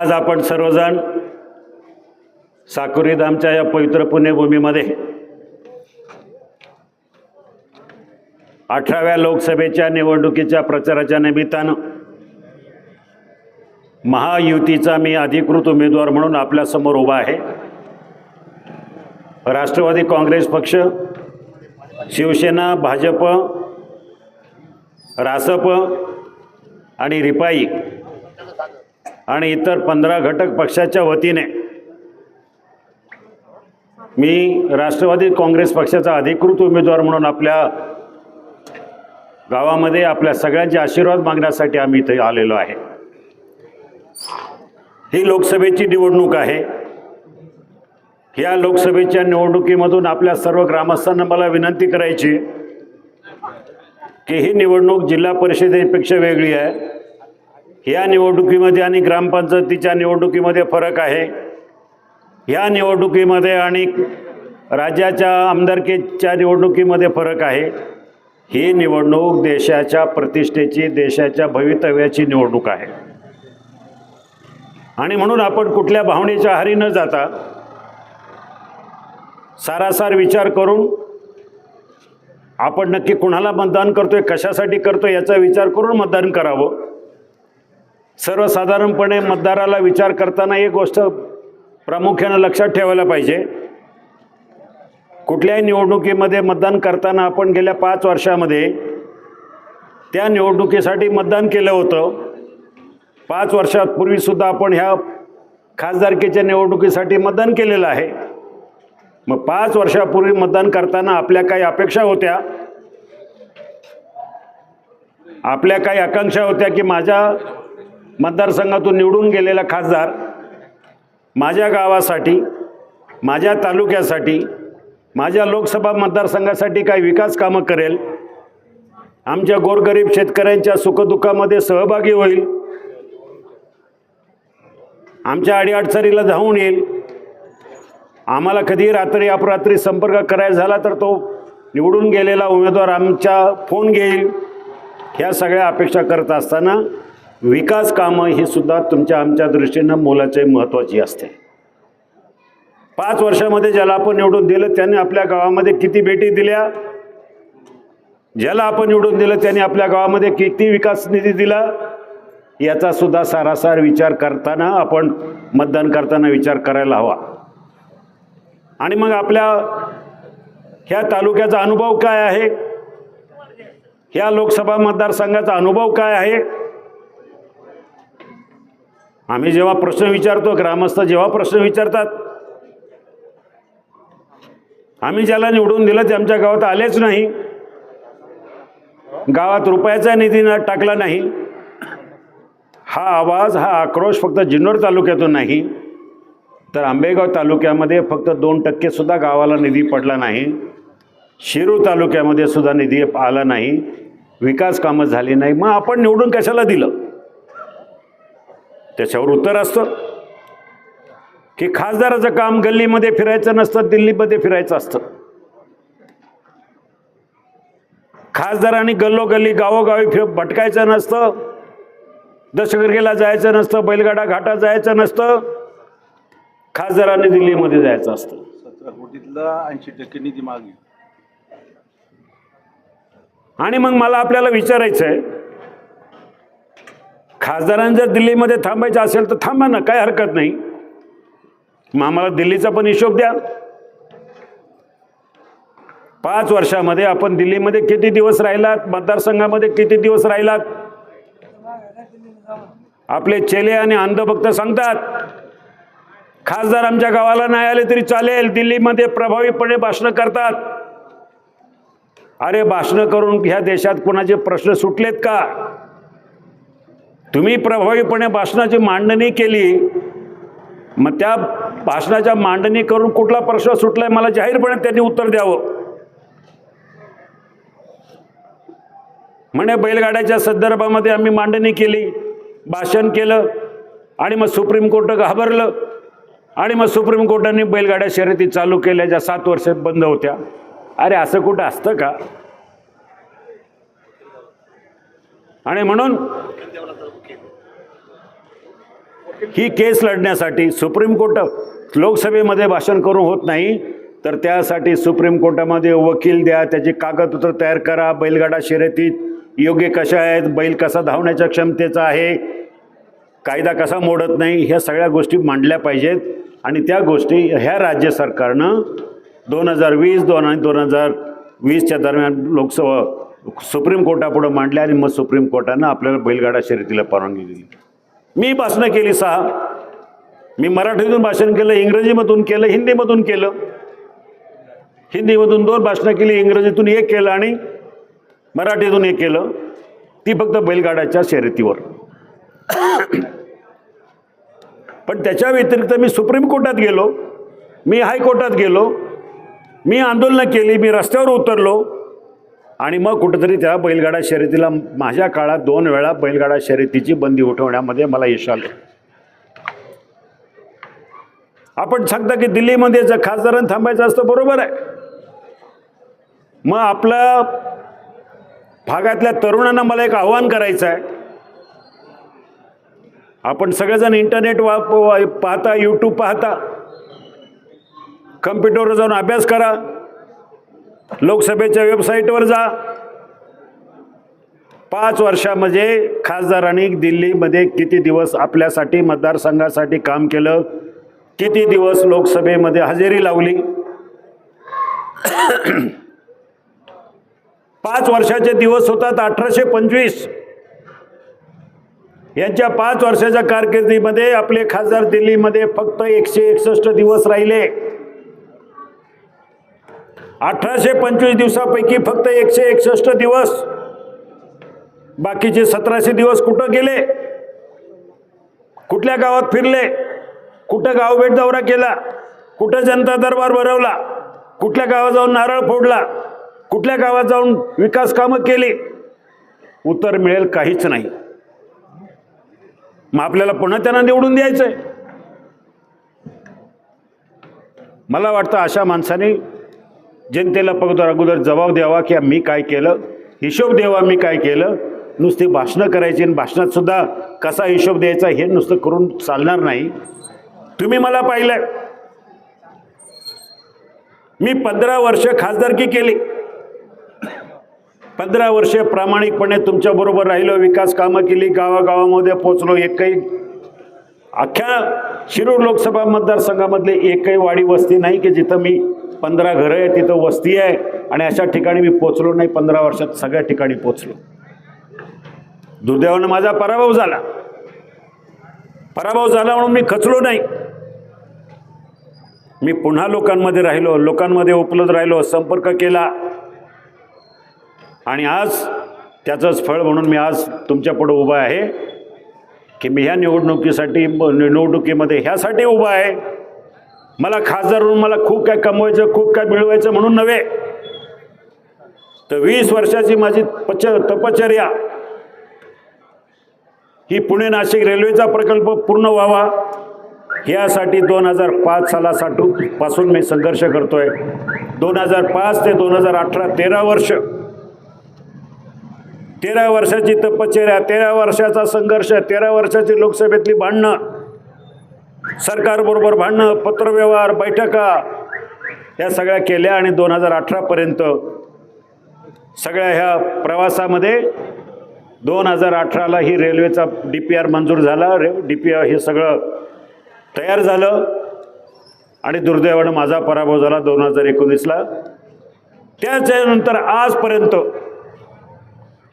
आज आपण सर्वजण साकुरी धामच्या या पवित्र पुण्यभूमीमध्ये अठराव्या लोकसभेच्या निवडणुकीच्या प्रचाराच्या निमित्तानं महायुतीचा मी अधिकृत उमेदवार म्हणून आपल्यासमोर उभा आहे. राष्ट्रवादी काँग्रेस पक्ष शिवसेना भाजप रासप आणि रिपाई आणि इतर पंधरा घटक पक्षाच्या वतीने मी राष्ट्रवादी काँग्रेस पक्षाचा अधिकृत उमेदवार म्हणून आपल्या गावामध्ये आपल्या सगळ्यांचे आशीर्वाद मागण्यासाठी आम्ही इथे आलेलो आहे. ही लोकसभेची निवडणूक आहे. या लोकसभेच्या निवडणुकीमधून आपल्या सर्व ग्रामस्थांना मला विनंती करायची की ही निवडणूक जिल्हा परिषदेपेक्षा वेगळी आहे. या निवडणुकीमध्ये आणि ग्रामपंचायतीच्या निवडणुकीमध्ये फरक आहे. या निवडणुकीमध्ये आणि राज्याच्या आमदारकीच्या निवडणुकीमध्ये फरक आहे. ही निवडणूक देशाच्या प्रतिष्ठेची देशाच्या भवितव्याची निवडणूक आहे. आणि म्हणून आपण कुठल्या भावनेच्या आहारी न जाता सारासार विचार करून आपण नक्की कुणाला मतदान करतोय कशासाठी करतोय याचा विचार करून मतदान करावं. सर्वसाधारणपणे मतदाराला विचार करताना एक गोष्ट प्रामुख्यानं लक्षात ठेवायला पाहिजे. कुठल्याही निवडणुकीमध्ये मतदान करताना आपण गेल्या पाच वर्षामध्ये त्या निवडणुकीसाठी मतदान केलं होतं. पाच वर्षापूर्वीसुद्धा आपण ह्या खासदारकीच्या निवडणुकीसाठी मतदान केलेलं आहे. मग पाच वर्षापूर्वी मतदान करताना आपल्या काही अपेक्षा होत्या? आपल्या काही आकांक्षा होत्या की माझ्या मतदारसंघातून निवडून गेलेला खासदार माझ्या गावासाठी माझ्या तालुक्यासाठी माझ्या लोकसभा मतदारसंघासाठी काही विकास कामं करेल? आमच्या गोरगरीब शेतकऱ्यांच्या सुखदुःखामध्ये सहभागी होईल? आमच्या अडीअडचणीला धावून येईल? आम्हाला कधी रात्री अपरात्री संपर्क करायचा झाला तर तो निवडून गेलेला उमेदवार आमच्या फोन घेईल? ह्या सगळ्या अपेक्षा करत असताना विकास कामं ही सुद्धा तुमच्या आमच्या दृष्टीनं मोलाचे महत्त्वाची असते. पाच वर्षामध्ये ज्याला आपण निवडून दिलं त्याने आपल्या गावामध्ये किती भेटी दिल्या? ज्याला आपण निवडून दिलं त्याने आपल्या गावामध्ये किती विकास निधी दिला? याचा सुद्धा सारासार विचार करताना आपण मतदान करताना विचार करायला हवा. आणि मग आपल्या ह्या तालुक्याचा अनुभव काय आहे? ह्या लोकसभा मतदारसंघाचा अनुभव काय आहे? आम्ही जेव्हा प्रश्न विचारतो ग्रामस्थ जेव्हा प्रश्न विचारतात आम्ही ज्याला निवडून दिलं ते आमच्या गावात आलेच नाही. गावात रुपयाचा निधी ना टाकला नाही. हा आवाज हा आक्रोश फक्त जिन्नोर तालुक्यातून नाही तर आंबेगाव तालुक्यामध्ये फक्त दोन टक्केसुद्धा गावाला निधी पडला नाही. शिरूर तालुक्यामध्ये सुद्धा निधी आला नाही. विकास कामं झाली नाही. मग आपण निवडून कशाला दिलं? त्याच्यावर उत्तर असतं. की खासदाराचं काम गल्लीमध्ये फिरायचं नसतं दिल्लीमध्ये फिरायचं असतं. खासदारांनी गल्लोगल्ली गावोगावी फिर भटकायचं नसतं. दशगर्गेला जायचं नसतं बैलगाडा घाटात जायचं नसतं. खासदारांनी दिल्लीमध्ये जायचं असतं. सतरा कोटीतला ऐंशी टक्के निधी मागली आणि मग मला आपल्याला विचारायचं आहे खासदारांनी जर दिल्लीमध्ये थांबायचं असेल तर थांबा ना काय हरकत नाही. मग आम्हाला दिल्लीचा पण हिशोब द्या. पाच वर्षामध्ये आपण दिल्लीमध्ये किती दिवस राहिलात? मतदारसंघामध्ये किती दिवस राहिलात? आपले चेले आणि अंधभक्त सांगतात खासदार आमच्या गावाला नाही आले तरी चालेल दिल्लीमध्ये प्रभावीपणे भाषणं करतात. अरे भाषणं करून ह्या देशात कोणाचे प्रश्न सुटलेत का? तुम्ही प्रभावीपणे भाषणाची मांडणी केली मग त्या भाषणाच्या मांडणी करून कुठला प्रश्न सुटलाय मला जाहीरपणे त्यांनी उत्तर द्यावं. म्हणे बैलगाड्याच्या संदर्भामध्ये आम्ही मांडणी केली भाषण केलं आणि मग सुप्रीम कोर्ट घाबरलं आणि मग सुप्रीम कोर्टाने बैलगाड्या शर्यती चालू केल्या ज्या सात वर्ष बंद होत्या. अरे असं कुठं असतं का? आणि म्हणून ही केस लढण्यासाठी सुप्रीम कोर्ट लोकसभेमध्ये भाषण करून होत नाही तर त्यासाठी सुप्रीम कोर्टामध्ये वकील द्या त्याची कागदपत्र तयार करा बैलगाडा शर्यतीत योग्य कशा आहेत बैल कसा धावण्याच्या क्षमतेचा आहे कायदा कसा मोडत नाही ह्या सगळ्या गोष्टी मांडल्या पाहिजेत. आणि त्या गोष्टी ह्या राज्य सरकारनं दोन हजार वीस दोन आणि दोन हजार वीसच्या दरम्यान लोकसभा सुप्रीम कोर्टापुढं मांडल्या आणि मग सुप्रीम कोर्टानं आपल्याला बैलगाडा शर्यतीला परवानगी दिली. मी भाषणं केली सहा. मी मराठीतून भाषण केलं इंग्रजीमधून केलं हिंदीमधून केलं. हिंदीमधून दोन भाषणं केली इंग्रजीतून एक केलं आणि मराठीतून एक केलं. ती फक्त बैलगाड्याच्या शर्यतीवर. पण त्याच्या व्यतिरिक्त मी सुप्रीम कोर्टात गेलो. मी हायकोर्टात गेलो. मी आंदोलनं केली मी रस्त्यावर उतरलो. आणि मग कुठंतरी त्या बैलगाडा शर्यतीला माझ्या काळात दोन वेळा बैलगाडा शर्यतीची बंदी उठवण्यामध्ये मला यश आलं. आपण सांगता की दिल्लीमध्ये जर खासदारांना थांबायचं असतं बरोबर आहे. मग आपल्या भागातल्या तरुणांना मला एक आव्हान करायचं आहे. आपण सगळेजण इंटरनेट वाप पाहता यूट्यूब पाहता. कम्प्युटरवर जाऊन अभ्यास करा. लोकसभेच्या वेबसाईटवर जा. पाच वर्षामध्ये खासदारांनी दिल्लीमध्ये किती दिवस आपल्यासाठी मतदारसंघासाठी काम केलं? किती दिवस लोकसभेमध्ये हजेरी लावली? पाच वर्षाचे दिवस होतात अठराशे पंचवीस. यांच्या पाच वर्षाच्या कारकिर्दीमध्ये आपले खासदार दिल्लीमध्ये फक्त एकशे एकसष्ट दिवस राहिले. अठराशे पंचवीस दिवसापैकी फक्त एकशे एकसष्ट दिवस. बाकीचे सतराशे दिवस कुठं गेले? कुठल्या गावात फिरले? कुठं गावभेट दौरा केला? कुठं जनता दरबार भरवला? कुठल्या गावात जाऊन नारळ फोडला? कुठल्या गावात जाऊन विकास कामं केली? उत्तर मिळेल काहीच नाही. मग आपल्याला पुन्हा त्यांना निवडून द्यायचं आहे मला वाटतं अशा माणसाने जनतेला फक्त अगोदर जबाब द्यावा की मी काय केलं? हिशोब द्यावा मी काय केलं? नुसती भाषणं करायची आणि भाषणातसुद्धा कसा हिशोब द्यायचा हे नुसतं करून चालणार नाही. तुम्ही मला पाहिलं मी पंधरा वर्ष खासदारकी केली. पंधरा वर्षे प्रामाणिकपणे तुमच्याबरोबर राहिलो विकास कामं केली गावागावामध्ये पोचलो एकही अख्ख्या शिरूर लोकसभा मतदारसंघामधले एकही वाडी वस्ती नाही की जिथं मी पंधरा घरं आहे तिथं वस्ती आहे. आणि अशा ठिकाणी मी पोचलो नाही पंधरा वर्षात सगळ्या ठिकाणी पोचलो. दुर्दैवानं माझा पराभव झाला. पराभव झाला म्हणून मी खचलो नाही. मी पुन्हा लोकांमध्ये राहिलो लोकांमध्ये उपलब्ध राहिलो संपर्क केला. आणि आज त्याचंच फळ म्हणून मी आज तुमच्यापुढं उभा आहे की मी ह्या निवडणुकीसाठी निवडणुकीमध्ये ह्यासाठी उभा आहे. मला खासदार म्हणून मला खूप काय कमवायचं खूप काय मिळवायचं म्हणून नव्हे. तर वीस वर्षाची माझी पच तपचर्या ही पुणे नाशिक रेल्वेचा प्रकल्प पूर्ण व्हावा यासाठी दोन हजार पाच सालासाठी पासून मी संघर्ष करतोय. दोन हजार पाच ते दोन हजार अठरा तेरा वर्ष. तेरा वर्षाची तपश्चर्या तेरा वर्षाचा संघर्ष तेरा वर्षाची लोकसभेतली भांडणं. सरकारबरोबर भांडणं पत्रव्यवहार बैठका या सगळ्या केल्या आणि दोन हजार अठरापर्यंत सगळ्या ह्या प्रवासामध्ये दोन हजार अठराला ही रेल्वेचा डी पी आर मंजूर झाला. रे डी पी आर हे सगळं तयार झालं आणि दुर्दैवानं माझा पराभव झाला दोन हजार एकोणीसला. त्याच्यानंतर आजपर्यंत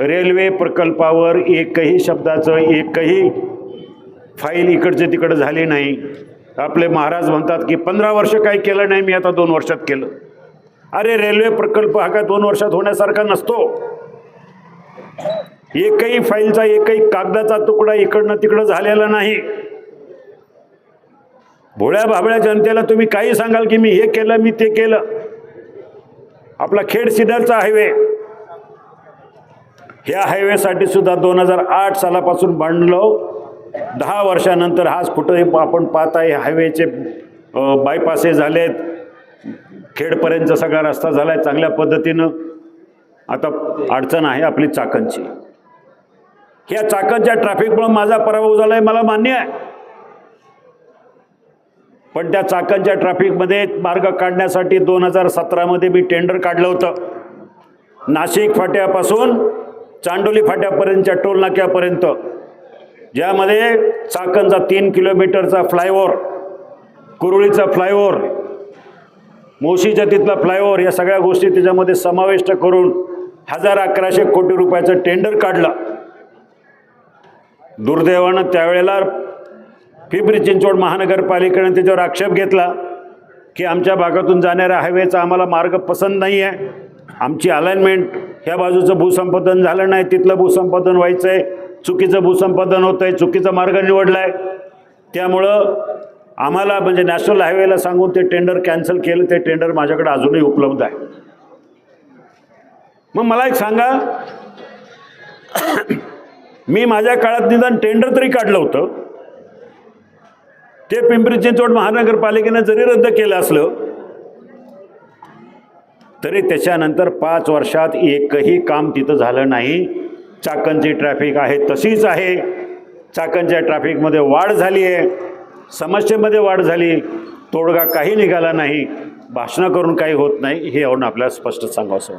रेल्वे प्रकल्पावर एकही शब्दाचं एकही फाईल इकडचे तिकडं झाली नाही. आपले महाराज म्हणतात की पंधरा वर्ष काही केलं नाही मी आता दोन वर्षात केलं. अरे रेल्वे प्रकल्प हा काय दोन वर्षात होण्यासारखा नसतो. एकही फाईलचा एकही कागदाचा तुकडा इकडनं तिकडं झालेला नाही. भोळ्या भाबळ्या जनतेला तुम्ही काही सांगाल की मी हे केलं मी ते केलं. आपला खेड सिडरचा हायवे. ह्या हायवेसाठी सुद्धा दोन हजार आठ सालापासून बांधलो. दहा वर्षानंतर हाच कुठंही आपण पाहत आहे हायवेचे बायपासे झालेत. खेडपर्यंतचा सगळा रस्ता झाला आहे चांगल्या पद्धतीनं. आता अडचण आहे आपली चाकणची. ह्या चाकणच्या ट्रॅफिकमुळे माझा पराभव झाला आहे मला मान्य आहे. पण त्या चाकणच्या ट्रॅफिकमध्ये मार्ग काढण्यासाठी दोन हजार सतरामध्ये मी टेंडर काढलं होतं. नाशिक फाट्यापासून चांडोली फाट्यापर्यंतच्या टोल नाक्यापर्यंत ज्यामध्ये चाकणचा तीन किलोमीटरचा फ्लायओव्हर कुरुळीचा फ्लायओव्हर मोशीच्या तिथला फ्लायओव्हर या सगळ्या गोष्टी त्याच्यामध्ये समाविष्ट करून हजार अकराशे कोटी रुपयाचं टेंडर काढलं. दुर्दैवानं त्यावेळेला पिंपरी चिंचवड महानगरपालिकेनं त्याच्यावर आक्षेप घेतला की आमच्या भागातून जाणाऱ्या हायवेचा आम्हाला मार्ग पसंत नाही आहे आमची अलाइनमेंट ह्या बाजूचं भूसंपादन झालं नाही तिथलं भूसंपादन व्हायचं आहे चुकीचं भूसंपादन होतं आहे चुकीचा मार्ग निवडला आहे त्यामुळं आम्हाला म्हणजे नॅशनल हायवेला सांगून ते टेंडर कॅन्सल केलं ते टेंडर माझ्याकडे अजूनही उपलब्ध आहे. मग मला एक सांगा मी माझ्या काळात निदान टेंडर तरी काढलं होतं. ते पिंपरी चिंचवड महानगरपालिकेनं जरी रद्द केलं असलं तरी त्याच्यानंतर पाच वर्षात एकही काम तिथं झालं नाही. चाकणची ट्रॅफिक आहे तशीच आहे. चाकणच्या ट्रॅफिकमध्ये वाढ झाली आहे. समस्येमध्ये वाढ झाली. तोडगा काही निघाला नाही. भाषणं करून काही होत नाही. हे यावरून आपल्याला स्पष्ट सांगावं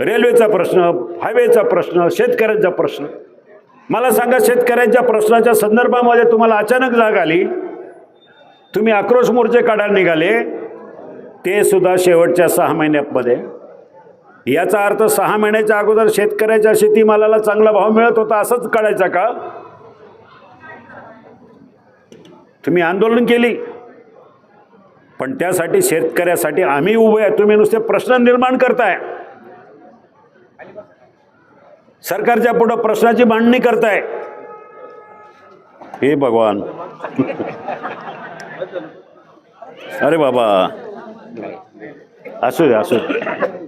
रेल्वेचा प्रश्न हायवेचा प्रश्न शेतकऱ्यांचा प्रश्न. मला सांगा शेतकऱ्यांच्या प्रश्नाच्या संदर्भामध्ये तुम्हाला अचानक जाग आली? तुम्ही आक्रोश मोर्चे काढायला निघाले? ते सुद्धा शेवटच्या सहा महिन्यामध्ये. याचा अर्थ सहा महिन्याच्या अगोदर शेतकऱ्याच्या शेतीमालाला चांगला भाव मिळत होता असंच कळायचा का? तुम्ही आंदोलन केली. पण त्यासाठी शेतकऱ्यासाठी आम्ही उभे आहे. तुम्ही नुसते प्रश्न निर्माण करताय. सरकारच्या पुढं प्रश्नाची मांडणी करताय. हे भगवान. अरे बाबा. असू दे असू दे.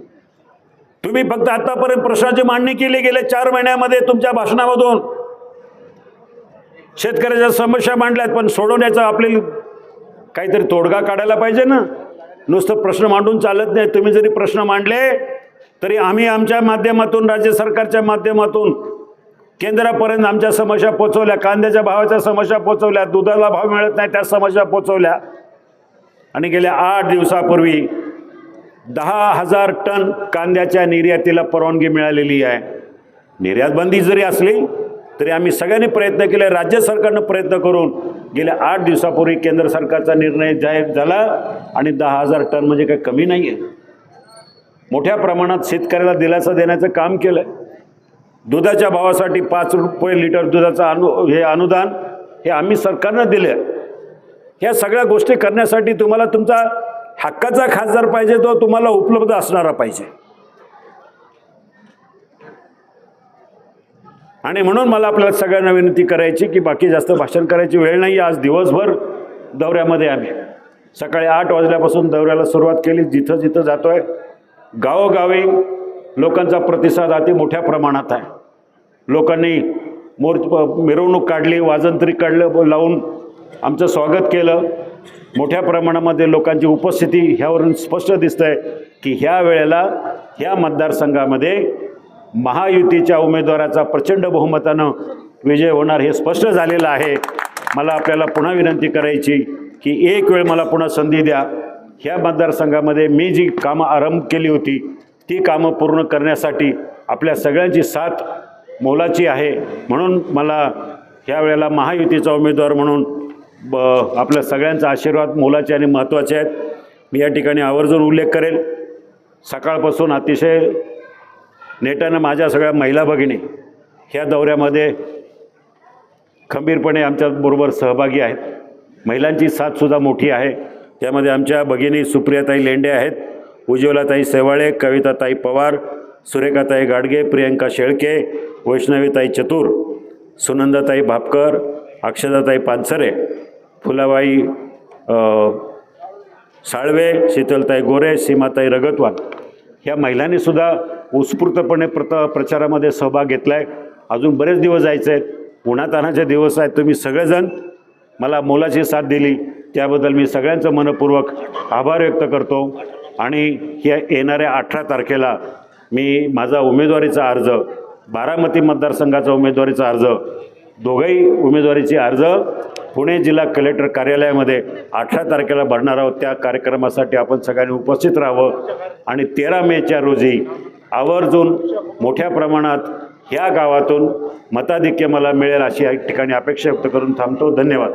तुम्ही फक्त आतापर्यंत प्रश्नाची मांडणी केली गेले चार महिन्यामध्ये तुमच्या भाषणामधून शेतकऱ्याच्या समस्या मांडल्यात पण सोडवण्याचा आपल्याला काहीतरी तोडगा काढायला पाहिजे ना? नुसतं प्रश्न मांडून चालत नाही. तुम्ही जरी प्रश्न मांडले तरी आम्ही आमच्या माध्यमातून राज्य सरकारच्या माध्यमातून केंद्रापर्यंत आमच्या समस्या पोचवल्या कांद्याच्या भावाच्या समस्या पोचवल्या दुधाला भाव मिळत नाही त्या समस्या पोचवल्या. आणि गेल्या आठ दिवसापूर्वी दहा हजार टन कांद्याच्या निर्यातीला परवानगी मिळालेली आहे. निर्यात बंदी जरी असली तरी आम्ही सगळ्यांनी प्रयत्न केले राज्य सरकारनं प्रयत्न करून गेल्या आठ दिवसापूर्वी केंद्र सरकारचा निर्णय जाहीर झाला आणि दहा हजार टन म्हणजे काही कमी नाही आहे मोठ्या प्रमाणात शेतकऱ्याला दिलासा देण्याचं काम केलं दुधाच्या भावासाठी पाच रुपये लिटर दुधाचं अनु हे अनुदान हे आम्ही सरकारनं दिलं ह्या सगळ्या गोष्टी करण्यासाठी तुम्हाला तुमचा हक्काचा खासदार पाहिजे तो तुम्हाला उपलब्ध असणारा पाहिजे. आणि म्हणून मला आपल्याला सगळ्यांना विनंती करायची की बाकी जास्त भाषण करायची वेळ नाही. आज दिवसभर दौऱ्यामध्ये आम्ही. सकाळी आठ वाजल्यापासून दौऱ्याला सुरुवात केली. जिथं जिथं जातोय गावोगावी लोकांचा प्रतिसाद अति मोठ्या प्रमाणात आहे. लोकांनी मूर्त मिरवणूक काढली वाजंत्री काढलं लावून आमचं स्वागत केलं. मोठ्या प्रमाणामध्ये लोकांची उपस्थिती ह्यावरून स्पष्ट दिसतं आहे की ह्या वेळेला ह्या मतदारसंघामध्ये महायुतीच्या उमेदवाराचा प्रचंड बहुमतानं विजय होणार हे स्पष्ट झालेलं आहे. मला आपल्याला पुन्हा विनंती करायची की एक वेळ मला पुन्हा संधी द्या. ह्या मतदारसंघामध्ये मी जी कामं आरंभ केली होती ती कामं पूर्ण करण्यासाठी आपल्या सगळ्यांची साथ मोलाची आहे. म्हणून मला ह्या वेळेला महायुतीचा उमेदवार म्हणून ब आपल्या सगळ्यांचा आशीर्वाद मोलाचे आणि महत्त्वाचे आहेत. मी या ठिकाणी आवर्जून उल्लेख करेल. सकाळपासून अतिशय नेटानं माझ्या सगळ्या महिला भगिनी ह्या दौऱ्यामध्ये खंबीरपणे आमच्याबरोबर सहभागी आहेत. महिलांची साथसुद्धा मोठी आहे. त्यामध्ये आमच्या भगिनी सुप्रियाताई लेंडे आहेत. उज्ज्वलाताई सेवाळे कविताताई पवार सुरेखाताई गाडगे प्रियंका शेळके वैष्णवीताई चतुर सुनंदाताई भापकर अक्षदाताई पानसरे फुलाबाई साळवे शीतलताई गोरे सीमाताई रगतवान. ह्या महिलांनीसुद्धा उत्स्फूर्तपणे प्रत प्रचारामध्ये सहभाग घेतला आहे अजून बरेच दिवस जायचे आहेत. उन्हातानाचे दिवस आहेत. तुम्ही सगळेजण मला मोलाची साथ दिली. त्याबद्दल मी सगळ्यांचं मनपूर्वक आभार व्यक्त करतो. आणि या येणाऱ्या अठरा तारखेला मी माझा उमेदवारीचा अर्ज बारामती मतदारसंघाचा उमेदवारीचा अर्ज दोघंही उमेदवारीचे अर्ज पुणे जिल्हा कलेक्टर कार्यालयामध्ये अठरा तारखेला भरणार आहोत. त्या कार्यक्रमासाठी आपण सगळ्यांनी उपस्थित राहावं. आणि तेरा मेच्या रोजी आवर्जून मोठ्या प्रमाणात ह्या गावातून मताधिक्य मला मिळेल अशी ठिकाणी अपेक्षा व्यक्त करून थांबतो. धन्यवाद.